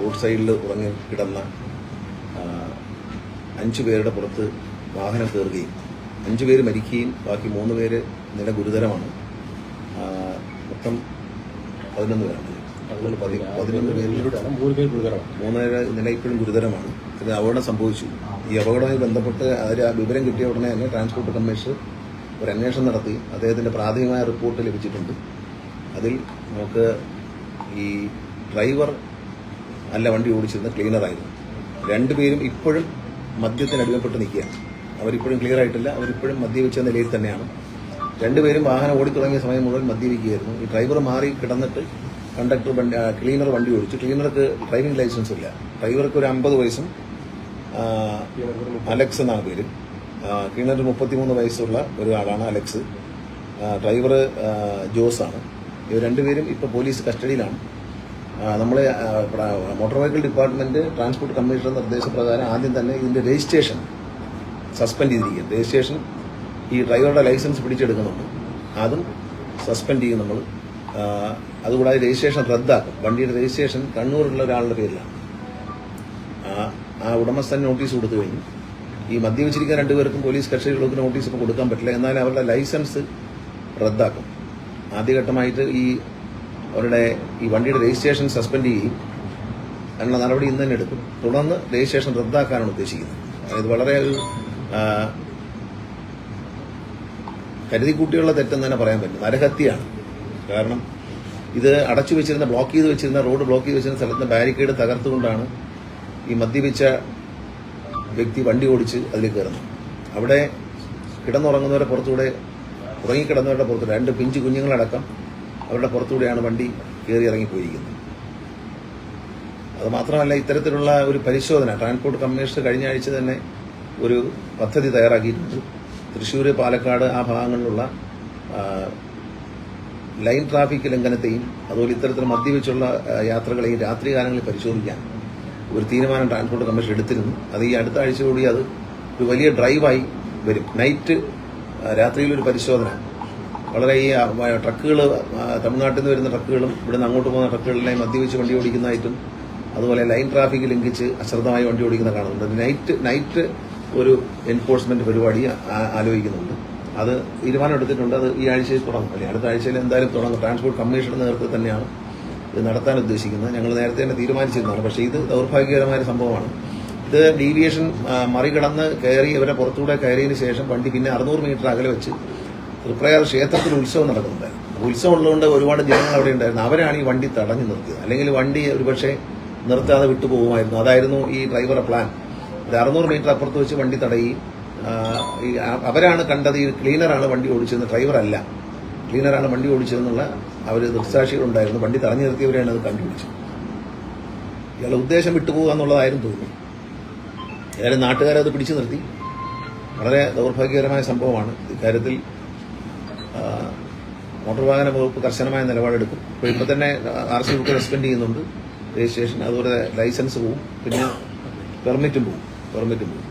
Road സൈഡിൽ ഉറങ്ങി കിടന്ന അഞ്ചു പേരുടെ പുറത്ത് വാഹനം കയറുകയും അഞ്ചു പേര് മരിക്കുകയും ബാക്കി മൂന്ന് പേര് നില ഗുരുതരമാണ്. മൊത്തം പതിനൊന്ന് പേരാണ്. പതിനൊന്ന് പേരിൽ മൂന്ന് പേര് നില ഇപ്പോഴും ഗുരുതരമാണ്. ഇത് അപകടം സംഭവിച്ചു. ഈ അപകടവുമായി ബന്ധപ്പെട്ട് അതിൽ ആ വിവരം കിട്ടിയ ഉടനെ തന്നെ ട്രാൻസ്പോർട്ട് കമ്മീഷൻ ഒരു അന്വേഷണം നടത്തി. അദ്ദേഹത്തിന്റെ പ്രാഥമികമായ റിപ്പോർട്ട് ലഭിച്ചിട്ടുണ്ട്. അതിൽ നമുക്ക് ഈ ഡ്രൈവർ അല്ല വണ്ടി ഓടിച്ചിരുന്ന ക്ലീനറായിരുന്നു രണ്ടുപേരും ഇപ്പോഴും മദ്യത്തിന് അടിമപ്പെട്ട് നിൽക്കുകയാണ്. അവരിപ്പോഴും ക്ലിയർ ആയിട്ടില്ല. അവരിപ്പോഴും മദ്യപിച്ച നിലയിൽ തന്നെയാണ്. രണ്ടുപേരും വാഹനം ഓടിത്തുടങ്ങിയ സമയം മുഴുവൻ മദ്യപിക്കുകയായിരുന്നു. ഈ ഡ്രൈവർ മാറി കിടന്നിട്ട് കണ്ടക്ടർ വണ്ടി ക്ലീനർ വണ്ടി ഓടിച്ചു. ക്ലീനർക്ക് ഡ്രൈവിംഗ് ലൈസൻസ് ഇല്ല. ഡ്രൈവർക്ക് ഒരു അമ്പത് വയസ്സും അലക്സ് എന്നാണ് പേര്. ക്ലീനർ മുപ്പത്തിമൂന്ന് വയസ്സുള്ള ഒരാളാണ് അലക്സ്. ഡ്രൈവർ ജോസാണ് ഇവർ രണ്ടുപേരും ഇപ്പോൾ പോലീസ് കസ്റ്റഡിയിലാണ്. നമ്മൾ motor vehicle department transport commissioner നിർദ്ദേശപ്രകാരം ആദ്യം തന്നെ ഇതിന്റെ രജിസ്ട്രേഷൻ സസ്പെൻഡ് ചെയ്തിരിക്കുക രജിസ്ട്രേഷൻ ഈ ഡ്രൈവറുടെ ലൈസൻസ് പിടിച്ചെടുക്കുന്നുണ്ട്. അതും സസ്പെൻഡ് ചെയ്യും നമ്മൾ അതുകൂടാതെ രജിസ്ട്രേഷൻ റദ്ദാക്കും. വണ്ടിയുടെ രജിസ്ട്രേഷൻ കണ്ണൂരിലുള്ള ഒരാളുടെ പേരിലാണ്. ആ- ഉടമസ്ഥൻ നോട്ടീസ് കൊടുത്തു കഴിഞ്ഞു. ഈ മദ്യവെച്ചിരിക്കുന്ന രണ്ടുപേർക്കും പോലീസ് കക്ഷികൾക്ക് നോട്ടീസ് ഇപ്പോൾ കൊടുക്കാൻ പറ്റില്ല. എന്നാൽ അവരുടെ ലൈസൻസ് റദ്ദാക്കും. ആദ്യഘട്ടമായിട്ട് ഈ അവരുടെ ഈ വണ്ടിയുടെ രജിസ്ട്രേഷൻ സസ്പെൻഡ് ചെയ്യും. അതിനുള്ള നടപടി ഇന്ന് തന്നെ എടുക്കും. തുടർന്ന് രജിസ്ട്രേഷൻ റദ്ദാക്കാനാണ് ഉദ്ദേശിക്കുന്നത്. അതായത് വളരെ ഒരു കരുതിക്കൂട്ടിയുള്ള തെറ്റെന്ന് തന്നെ പറയാൻ പറ്റും നരഹത്യയാണ്. കാരണം ഇത് അടച്ചു വെച്ചിരുന്ന ബ്ലോക്ക് ചെയ്ത് വെച്ചിരുന്ന റോഡ് ബ്ലോക്ക് ചെയ്ത് വെച്ചിരുന്ന സ്ഥലത്ത് ബാരിക്കേഡ് തകർത്തുകൊണ്ടാണ് ഈ മദ്യപിച്ച വ്യക്തി വണ്ടി ഓടിച്ച് അതിൽ കയറുന്നത്. അവിടെ കിടന്നുറങ്ങുന്നവരെ പുറത്തൂടെ ഉറങ്ങിക്കിടന്നവരുടെ പുറത്തൂടെ രണ്ട് പിഞ്ചു കുഞ്ഞുങ്ങളടക്കം അവരുടെ പുറത്തൂടെയാണ് വണ്ടി കയറി ഇറങ്ങിപ്പോയിരിക്കുന്നത്. അത് മാത്രമല്ല ഇത്തരത്തിലുള്ള ഒരു പരിശോധന ട്രാൻസ്പോർട്ട് കമ്മീഷണർ കഴിഞ്ഞ ആഴ്ച തന്നെ ഒരു പദ്ധതി തയ്യാറാക്കിയിട്ടുണ്ട്. തൃശ്ശൂർ പാലക്കാട് ആ ഭാഗങ്ങളിലുള്ള ലൈൻ ട്രാഫിക് ലംഘനത്തെയും അതുപോലെ ഇത്തരത്തിൽ മദ്യവെച്ചുള്ള യാത്രകളെയും രാത്രികാലങ്ങളിൽ പരിശോധിക്കാൻ ഒരു തീരുമാനം ട്രാൻസ്പോർട്ട് കമ്മീഷൻ എടുത്തിരുന്നു. അത് ഈ അടുത്ത ആഴ്ച കൂടി അത് ഒരു വലിയ ഡ്രൈവായി വരും. നൈറ്റ് രാത്രിയിലൊരു പരിശോധന വളരെ ഈ ട്രക്കുകൾ തമിഴ്നാട്ടിൽ നിന്ന് വരുന്ന ട്രക്കുകളും ഇവിടെ നിന്ന് അങ്ങോട്ട് പോകുന്ന ട്രക്കുകളിലെ മദ്യപിച്ച് വണ്ടി ഓടിക്കുന്നതായിട്ടും അതുപോലെ ലൈൻ ട്രാഫിക് ലംഘിച്ച് അശ്രദ്ധമായി വണ്ടി ഓടിക്കുന്ന കാണുന്നുണ്ട് നൈറ്റ് നൈറ്റ് ഒരു എൻഫോഴ്സ്മെന്റ് പരിപാടി ആലോചിക്കുന്നുണ്ട്. അത് തീരുമാനം എടുത്തിട്ടുണ്ട്. അത് ഈ ആഴ്ചയിൽ തുടങ്ങും. അല്ലെങ്കിൽ അടുത്ത ആഴ്ചയിൽ എന്തായാലും തുടങ്ങും. ട്രാൻസ്പോർട്ട് കമ്മീഷന്റെ നേതൃത്വത്തിൽ തന്നെയാണ് ഇത് നടത്താൻ ഉദ്ദേശിക്കുന്നത്. ഞങ്ങൾ നേരത്തെ തന്നെ തീരുമാനിച്ചിരുന്നതാണ്. പക്ഷേ ഇത് ദൗർഭാഗ്യകരമായ സംഭവമാണ്. ഇത് ഡീവിയേഷൻ മറികടന്ന് കയറി ഇവരെ പുറത്തൂടെ കയറിയതിന് ശേഷം വണ്ടി പിന്നെ അറുന്നൂറ് മീറ്റർ അകലെ വെച്ച് തൃപ്രയാർ ക്ഷേത്രത്തിൽ ഉത്സവം നടക്കുന്നുണ്ടായിരുന്നു ഉത്സവം ഉള്ളതുകൊണ്ട് ഒരുപാട് ജനങ്ങൾ അവിടെ ഉണ്ടായിരുന്നു. അവരാണ് ഈ വണ്ടി തടഞ്ഞു നിർത്തിയത്. അല്ലെങ്കിൽ വണ്ടി ഒരുപക്ഷെ നിർത്താതെ വിട്ടുപോകുമായിരുന്നു അതായിരുന്നു ഈ ഡ്രൈവറുടെ പ്ലാൻ. ഒരു അറുന്നൂറ് മീറ്റർ അപ്പുറത്ത് വെച്ച് വണ്ടി തടയുകയും അവരാണ് കണ്ടത് ഈ ക്ലീനറാണ് വണ്ടി ഓടിച്ചതെന്ന്. ഡ്രൈവറല്ല. ക്ലീനറാണ് വണ്ടി ഓടിച്ചതെന്നുള്ള അവർ ദൃക്സാക്ഷികളുണ്ടായിരുന്നു വണ്ടി തടഞ്ഞു നിർത്തിയവരെയാണ് അത് കണ്ടുപിടിച്ചത്. ഇയാളുടെ ഉദ്ദേശം വിട്ടുപോകുക എന്നുള്ളതായിരുന്നു തോന്നുന്നു. ഏതായാലും നാട്ടുകാരത് പിടിച്ചു നിർത്തി. വളരെ ദൗർഭാഗ്യകരമായ സംഭവമാണ്. ഇക്കാര്യത്തിൽ മോട്ടോർ വാഹന വകുപ്പ് കർശനമായ നിലപാടെടുക്കും. ഇപ്പോൾ ഇപ്പം തന്നെ ആർ സി ബുക്ക് സസ്പെൻഡ് ചെയ്യുന്നുണ്ട്. രജിസ്ട്രേഷൻ അതുപോലെ ലൈസൻസ് പോവും. പിന്നെ പെർമിറ്റും പോവും. പെർമിറ്റും പോവും.